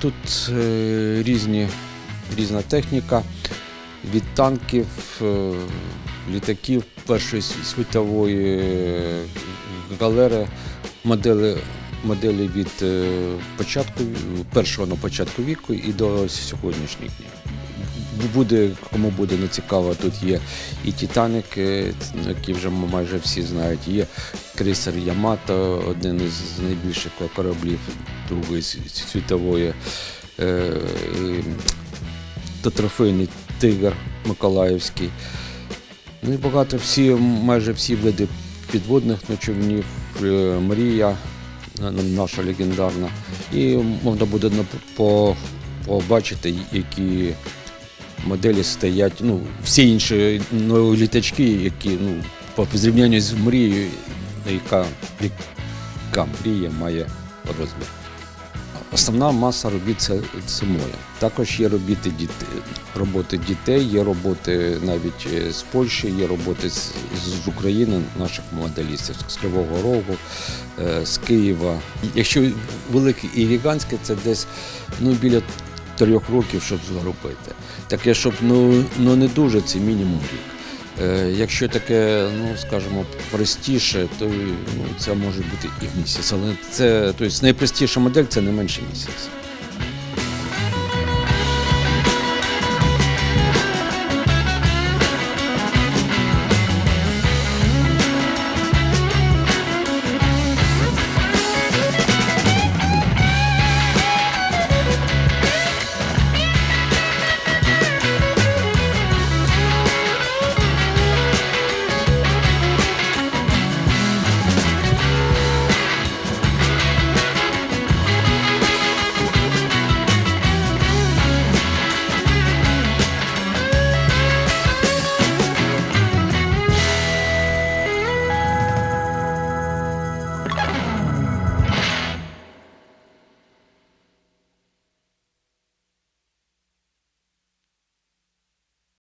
Тут е, різні, різна техніка від танків, е, літаків Першої світової е, галери, моделі, моделі від початку, першого на початку віку і до сьогоднішніх днів. Буде, кому буде не цікаво, тут є і Титанік, е, які вже майже всі знають, є крейсер Ямато, один із найбільших кораблів Другої світової, е, та трофейний тигр Миколаївський. Ну і багато всі, майже всі види підводних ночівнів, е, Мрія на- на- наша легендарна. І можна буде побачити, які моделі стоять. Ну, всі інші ну, літачки, які ну, по зрівнянню з мрією, яка, яка мрія має розмір. Основна маса робіт це, моя. Також є робіти діти, роботи дітей, є роботи навіть е, з Польщі, є роботи з, з України, наших моделістів, з Кривого Рогу, е, з Києва. Якщо велике і гігантське, це десь ну, біля трьох років, щоб зробити. Таке, щоб ну, ну не дуже, це мінімум рік. Е, Якщо таке, ну скажімо, простіше, то ну, це може бути і місяць. Але це тобто, найпростіша модель це не менше місяця.